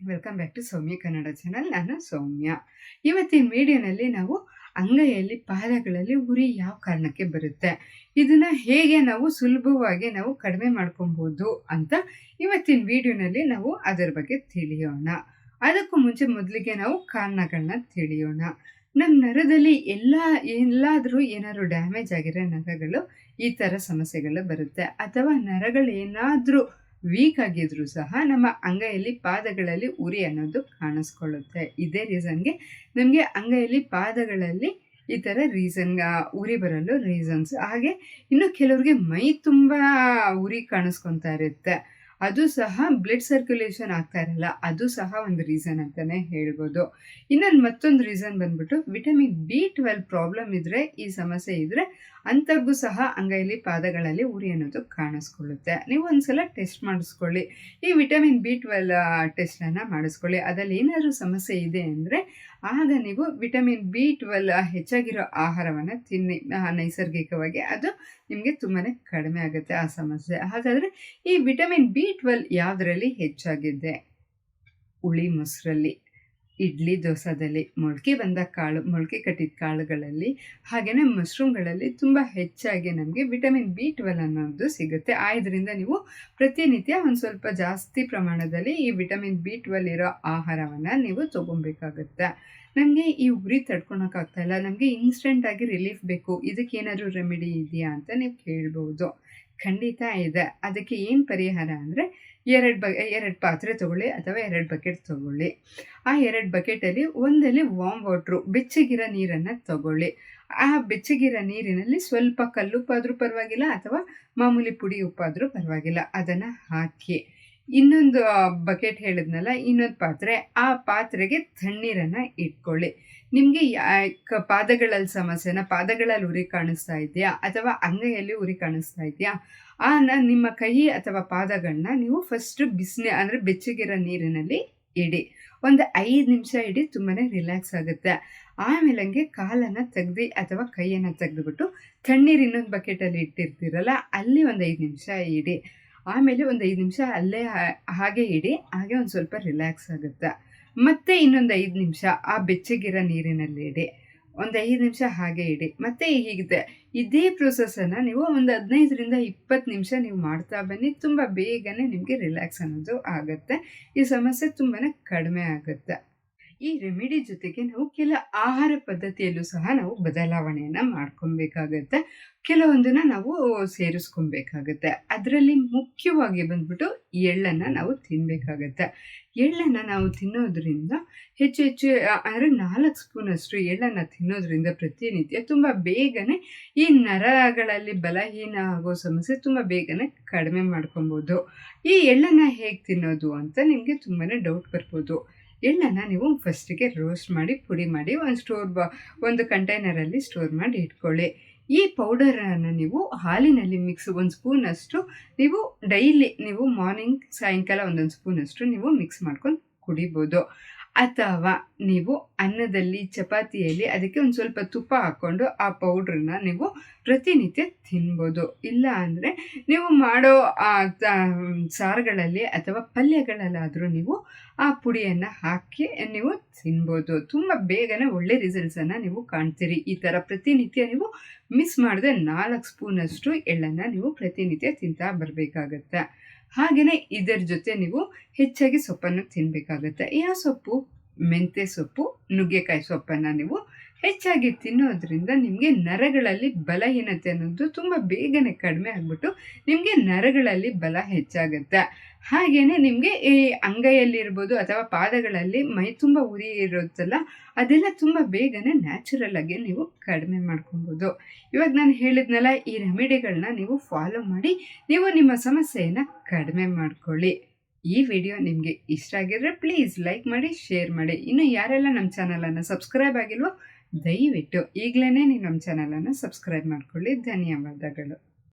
Welcome back to Soumya Kannada channel ನಾನು ಸೌಮ್ಯ. ಇವತ್ತಿನ ವಿಡಿಯೋನಲ್ಲಿ ನಾವು ಅಂಗೈಯಲ್ಲಿ ಪಾದಗಳಲ್ಲಿ ಉರಿ ಯಾವ ಕಾರಣಕ್ಕೆ ಬರುತ್ತೆ? ಇದನ್ನ ಹೇಗೆ ನಾವು ಸುಲಭವಾಗಿ ನಾವು ಕಡಿಮೆ ಮಾಡ್ಕೊಬೋದು ಅಂತ ಇವತ್ತಿನ ವಿಡಿಯೋನಲ್ಲಿ ನಾವು ಅದರ ಬಗ್ಗೆ ತಿಳಿಯೋಣ. ಅದಕ್ಕೂ ಮುಂಚೆ ಮೊದಲಿಗೆ ನಾವು ಕಾರಣಗಳನ್ನ ತಿಳಿಯೋಣ. ನಮ್ಮ ನರದಲ್ಲಿ ಎಲ್ಲ, ಎಲ್ಲಾದರೂ ಏನಾದರೂ ಡ್ಯಾಮೇಜ್ ಆಗಿರೋ ನರಗಳು ಈ ಥರ ಸಮಸ್ಯೆಗಳು ಬರುತ್ತೆ. ಅಥವಾ ನರಗಳು ಏನಾದರೂ ವೀಕ್ ಆಗಿದ್ರೂ ಸಹ ನಮ್ಮ ಅಂಗೈಯಲ್ಲಿ ಪಾದಗಳಲ್ಲಿ ಉರಿ ಅನ್ನೋದು ಕಾಣಿಸ್ಕೊಳ್ಳುತ್ತೆ. ಇದೇ ರೀಸನ್ಗೆ ನಮಗೆ ಅಂಗೈಯಲ್ಲಿ ಪಾದಗಳಲ್ಲಿ ಈ ಥರ ರೀಸನ್ ಉರಿ ಬರಲು ರೀಸನ್ಸ್. ಹಾಗೆ ಇನ್ನು ಕೆಲವ್ರಿಗೆ ಮೈ ತುಂಬ ಉರಿ ಕಾಣಿಸ್ಕೊತಾ ಇರುತ್ತೆ. ಅದು ಸಹ ಬ್ಲಡ್ ಸರ್ಕ್ಯುಲೇಷನ್ ಆಗ್ತಾ ಇರಲ್ಲ, ಅದು ಸಹ ಒಂದು ರೀಸನ್ ಅಂತಲೇ ಹೇಳ್ಬೋದು. ಇನ್ನೊಂದು ಮತ್ತೊಂದು ರೀಸನ್ ಬಂದ್ಬಿಟ್ಟು ವಿಟಮಿನ್ ಬಿ ಟ್ವೆಲ್ ಪ್ರಾಬ್ಲಮ್ ಇದ್ದರೆ ಈ ಸಮಸ್ಯೆ ಇದ್ದರೆ ಅಂಥವ್ರಿಗೂ ಸಹ ಅಂಗೈಲಿ ಪಾದಗಳಲ್ಲಿ ಉರಿ ಅನ್ನೋದು ಕಾಣಿಸ್ಕೊಳ್ಳುತ್ತೆ. ನೀವು ಒಂದ್ಸಲ ಟೆಸ್ಟ್ ಮಾಡಿಸ್ಕೊಳ್ಳಿ. ಈ ವಿಟಮಿನ್ ಬಿ ಟ್ವೆಲ್ ಟೆಸ್ಟನ್ನು ಮಾಡಿಸ್ಕೊಳ್ಳಿ. ಅದರಲ್ಲಿ ಏನಾದರೂ ಸಮಸ್ಯೆ ಇದೆ ಅಂದರೆ, ಆಗ ನೀವು ವಿಟಮಿನ್ ಬಿ ಟ್ವೆಲ್ ಹೆಚ್ಚಾಗಿರೋ ಆಹಾರವನ್ನು ತಿನ್ನಿ ನೈಸರ್ಗಿಕವಾಗಿ ಅದು ನಿಮಗೆ ತುಂಬಾ ಕಡಿಮೆ ಆಗುತ್ತೆ ಆ ಸಮಸ್ಯೆ. ಹಾಗಾದರೆ ಈ ವಿಟಮಿನ್ ಬಿ ಟ್ವೆಲ್ ಯಾವುದರಲ್ಲಿ ಹೆಚ್ಚಾಗಿದೆ? ಹುಳಿ ಮೊಸರಲ್ಲಿ, ಇಡ್ಲಿ ದೋಸೆದಲ್ಲಿ, ಮೊಳಕೆ ಬಂದ ಕಾಳು, ಮೊಳಕೆ ಕಟ್ಟಿದ ಕಾಳುಗಳಲ್ಲಿ ಹಾಗೆಯೇ ಮಶ್ರೂಮ್ಗಳಲ್ಲಿ ತುಂಬ ಹೆಚ್ಚಾಗಿ ನಮಗೆ ವಿಟಮಿನ್ ಬಿ ಟ್ವೆಲ್ ಅನ್ನೋದು ಸಿಗುತ್ತೆ. ಆದ್ದರಿಂದ ನೀವು ಪ್ರತಿನಿತ್ಯ ಒಂದು ಸ್ವಲ್ಪ ಜಾಸ್ತಿ ಪ್ರಮಾಣದಲ್ಲಿ ಈ ವಿಟಮಿನ್ ಬಿ ಟ್ವೆಲ್ ಇರೋ ಆಹಾರವನ್ನು ನೀವು ತೊಗೊಬೇಕಾಗುತ್ತೆ. ನಮಗೆ ಈ ಉರಿ ತಡ್ಕೊಳಕ್ಕಾಗ್ತಾ ಇಲ್ಲ. ನಮಗೆ ಇನ್ಸ್ಟೆಂಟಾಗಿ ರಿಲೀಫ್ ಬೇಕು. ಇದಕ್ಕೆ ಏನಾದರೂ ರೆಮಿಡಿ ಇದೆಯಾ ಅಂತ ನೀವು ಕೇಳ್ಬೋದು. ಖಂಡಿತ ಇದೆ. ಅದಕ್ಕೆ ಏನು ಪರಿಹಾರ ಅಂದರೆ ಎರಡು ಬ, ಎರಡು ಪಾತ್ರೆ ತೊಗೊಳ್ಳಿ ಅಥವಾ ಎರಡು ಬಕೆಟ್ ತೊಗೊಳ್ಳಿ. ಆ ಎರಡು ಬಕೆಟಲ್ಲಿ ಒಂದಲ್ಲಿ ವಾಮ್ ವಾಟ್ರು ಬೆಚ್ಚಗಿರೋ ನೀರನ್ನು ತಗೊಳ್ಳಿ. ಆ ಬೆಚ್ಚಗಿರೋ ನೀರಿನಲ್ಲಿ ಸ್ವಲ್ಪ ಕಲ್ಲುಪ್ಪಾದರೂ ಪರವಾಗಿಲ್ಲ ಅಥವಾ ಮಾಮೂಲಿ ಪುಡಿ ಉಪ್ಪಾದರೂ ಪರವಾಗಿಲ್ಲ. ಅದನ್ನು ಹಾಕಿ. ಇನ್ನೊಂದು ಬಕೆಟ್ ಹೇಳಿದ್ನಲ್ಲ, ಇನ್ನೊಂದು ಪಾತ್ರೆ, ಆ ಪಾತ್ರೆಗೆ ತಣ್ಣೀರನ್ನು ಇಟ್ಕೊಳ್ಳಿ. ನಿಮಗೆ ಕ ಪಾದಗಳಲ್ಲಿ ಸಮಸ್ಯೆನ ಪಾದಗಳಲ್ಲಿ ಉರಿ ಕಾಣಿಸ್ತಾ ಇದೆಯಾ, ಅಥವಾ ಅಂಗೈಯಲ್ಲಿ ಉರಿ ಕಾಣಿಸ್ತಾ ಇದೆಯಾ ಆ ನಿಮ್ಮ ಕೈ ಅಥವಾ ಪಾದಗಳನ್ನ ನೀವು ಫಸ್ಟ್ ಬಿಸಿನೆ, ಅಂದರೆ ಬೆಚ್ಚಗಿರೋ ನೀರಿನಲ್ಲಿ ಇಡಿ. ಒಂದು ಐದು ನಿಮಿಷ ಇಡಿ ತುಂಬಾ ರಿಲ್ಯಾಕ್ಸ್ ಆಗುತ್ತೆ. ಆಮೇಲೆ ಹಂಗೆ ಕಾಲನ್ನು ತೆಗ್ದು ಅಥವಾ ಕೈಯನ್ನು ತೆಗೆದುಬಿಟ್ಟು, ತಣ್ಣೀರು ಇನ್ನೊಂದು ಬಕೆಟಲ್ಲಿ ಇಟ್ಟಿರ್ತೀರಲ್ಲ, ಅಲ್ಲಿ ಒಂದು ಐದು ನಿಮಿಷ ಇಡಿ. ಆಮೇಲೆ ಒಂದು ಐದು ನಿಮಿಷ ಅಲ್ಲೇ ಹಾಗೆ ಇಡಿ, ಹಾಗೆ ಒಂದು ಸ್ವಲ್ಪ ರಿಲ್ಯಾಕ್ಸ್ ಆಗುತ್ತೆ. ಮತ್ತೆ ಇನ್ನೊಂದು ಐದು ನಿಮಿಷ ಆ ಬೆಚ್ಚಗಿರೋ ನೀರಿನಲ್ಲಿ ಇಡಿ. ಒಂದು ಐದು ನಿಮಿಷ ಹಾಗೆ ಇಡಿ. ಮತ್ತೆ ಹೀಗಿದೆ. ಇದೇ ಪ್ರೊಸೆಸನ್ನು ನೀವು ಒಂದು ಹದಿನೈದರಿಂದ ಇಪ್ಪತ್ತು ನಿಮಿಷ ನೀವು ಮಾಡ್ತಾ ಬನ್ನಿ. ತುಂಬ ಬೇಗನೆ ನಿಮಗೆ ರಿಲ್ಯಾಕ್ಸ್ ಅನ್ನೋದು ಆಗುತ್ತೆ. ಈ ಸಮಸ್ಯೆ ತುಂಬಾ ಕಡಿಮೆ ಆಗುತ್ತೆ. ಈ ರೆಮಿಡಿ ಜೊತೆಗೆ ನಾವು ಕೆಲ ಆಹಾರ ಪದ್ಧತಿಯಲ್ಲೂ ಸಹ ನಾವು ಬದಲಾವಣೆಯನ್ನು ಮಾಡ್ಕೊಬೇಕಾಗತ್ತೆ. ಕೆಲವೊಂದನ್ನು ನಾವು ಸೇರಿಸ್ಕೊಬೇಕಾಗತ್ತೆ. ಅದರಲ್ಲಿ ಮುಖ್ಯವಾಗಿ ಬಂದ್ಬಿಟ್ಟು ಎಳ್ಳನ್ನು ನಾವು ತಿನ್ನಬೇಕಾಗತ್ತೆ ಎಳ್ಳನ್ನು ನಾವು ತಿನ್ನೋದ್ರಿಂದ ಹೆಚ್ಚು ಹೆಚ್ಚು ಅಂದರೆ ನಾಲ್ಕು ಸ್ಪೂನಷ್ಟು ಎಳ್ಳನ್ನು ತಿನ್ನೋದ್ರಿಂದ ಪ್ರತಿನಿತ್ಯ ತುಂಬ ಬೇಗನೆ ಈ ನರಗಳಲ್ಲಿ ಬಲಹೀನ ಆಗೋ ಸಮಸ್ಯೆ ತುಂಬ ಬೇಗನೆ ಕಡಿಮೆ ಮಾಡ್ಕೊಬೋದು. ಈ ಎಳ್ಳನ್ನು ಹೇಗೆ ತಿನ್ನೋದು ಅಂತ ನಿಮಗೆ ತುಂಬಾ ಡೌಟ್ ಬರ್ಬೋದು. ಎಳ್ಳನ್ನು ನೀವು ಫಸ್ಟಿಗೆ ರೋಸ್ಟ್ ಮಾಡಿ, ಪುಡಿ ಮಾಡಿ ಒಂದು ಸ್ಟೋರ್ ಬ, ಒಂದು ಕಂಟೈನರಲ್ಲಿ ಸ್ಟೋರ್ ಮಾಡಿ ಇಟ್ಕೊಳ್ಳಿ. ಈ ಪೌಡರನ್ನು ನೀವು ಹಾಲಿನಲ್ಲಿ ಮಿಕ್ಸ್ ಒಂದು ಸ್ಪೂನಷ್ಟು ನೀವು ಡೈಲಿ ನೀವು ಮಾರ್ನಿಂಗ್ ಸಾಯಂಕಾಲ ಒಂದೊಂದು ಸ್ಪೂನಷ್ಟು ನೀವು ಮಿಕ್ಸ್ ಮಾಡ್ಕೊಂಡು ಕುಡಿಬೋದು. ಅಥವಾ ನೀವು ಅನ್ನದಲ್ಲಿ, ಚಪಾತಿಯಲ್ಲಿ ಅದಕ್ಕೆ ಒಂದು ಸ್ವಲ್ಪ ತುಪ್ಪ ಹಾಕ್ಕೊಂಡು ಆ ಪೌಡ್ರನ್ನ ನೀವು ಪ್ರತಿನಿತ್ಯ ತಿನ್ಬೋದು. ಇಲ್ಲ ಅಂದರೆ ನೀವು ಮಾಡೋ ಸಾರುಗಳಲ್ಲಿ ಅಥವಾ ಪಲ್ಯಗಳಲ್ಲಾದರೂ ನೀವು ಆ ಪುಡಿಯನ್ನು ಹಾಕಿ ನೀವು ತಿನ್ಬೋದು. ತುಂಬ ಬೇಗನೆ ಒಳ್ಳೆ ರಿಸಲ್ಟ್ಸನ್ನು ನೀವು ಕಾಣ್ತೀರಿ. ಈ ಥರ ಪ್ರತಿನಿತ್ಯ ನೀವು ಮಿಸ್ ಮಾಡದೆ ನಾಲ್ಕು ಸ್ಪೂನಷ್ಟು ಎಳ್ಳನ್ನು ನೀವು ಪ್ರತಿನಿತ್ಯ ತಿಂತಾ ಬರಬೇಕಾಗತ್ತೆ. ಹಾಗೆಯೇ ಇದರ ಜೊತೆ ನೀವು ಹೆಚ್ಚಾಗಿ ಸೊಪ್ಪನ್ನು ತಿನ್ನಬೇಕಾಗತ್ತೆ ಯಾವ ಸೊಪ್ಪು? ಮೆಂತ್ಯ ಸೊಪ್ಪು, ನುಗ್ಗೆಕಾಯಿ ಸೊಪ್ಪನ್ನು ನೀವು ಹೆಚ್ಚಾಗಿ ತಿನ್ನೋದ್ರಿಂದ ನಿಮಗೆ ನರಗಳಲ್ಲಿ ಬಲಹೀನತೆ ಅನ್ನೋದು ತುಂಬ ಬೇಗನೆ ಕಡಿಮೆ ಆಗಿಬಿಟ್ಟು ನಿಮಗೆ ನರಗಳಲ್ಲಿ ಬಲ ಹೆಚ್ಚಾಗುತ್ತೆ. ಹಾಗೇ ನಿಮಗೆ ಈ ಅಂಗೈಯಲ್ಲಿರ್ಬೋದು ಅಥವಾ ಪಾದಗಳಲ್ಲಿ ಮೈ ತುಂಬ ಉರಿ ಇರುತ್ತಲ್ಲ, ಅದೆಲ್ಲ ತುಂಬ ಬೇಗನೆ ನ್ಯಾಚುರಲ್ ಆಗಿ ನೀವು ಕಡಿಮೆ ಮಾಡ್ಕೊಬೋದು. ಇವಾಗ ನಾನು ಹೇಳಿದ್ನಲ್ಲ, ಈ ರೆಮಿಡಿಗಳನ್ನ ನೀವು ಫಾಲೋ ಮಾಡಿ ನೀವು ನಿಮ್ಮ ಸಮಸ್ಯೆಯನ್ನು ಕಡಿಮೆ ಮಾಡ್ಕೊಳ್ಳಿ. ಈ ವಿಡಿಯೋ ನಿಮಗೆ ಇಷ್ಟ ಆಗಿದ್ರೆ ಪ್ಲೀಸ್ ಲೈಕ್ ಮಾಡಿ ಶೇರ್ ಮಾಡಿ. ಇನ್ನು ಯಾರೆಲ್ಲ ನಮ್ಮ ಚಾನಲನ್ನು ಸಬ್ಸ್ಕ್ರೈಬ್ ಆಗಿಲ್ವೋ ದಯವಿಟ್ಟು ಈಗಲೇ ನೀವು ನಮ್ಮ ಚಾನಲನ್ನು ಸಬ್ಸ್ಕ್ರೈಬ್ ಮಾಡ್ಕೊಳ್ಳಿ. ಧನ್ಯವಾದಗಳು.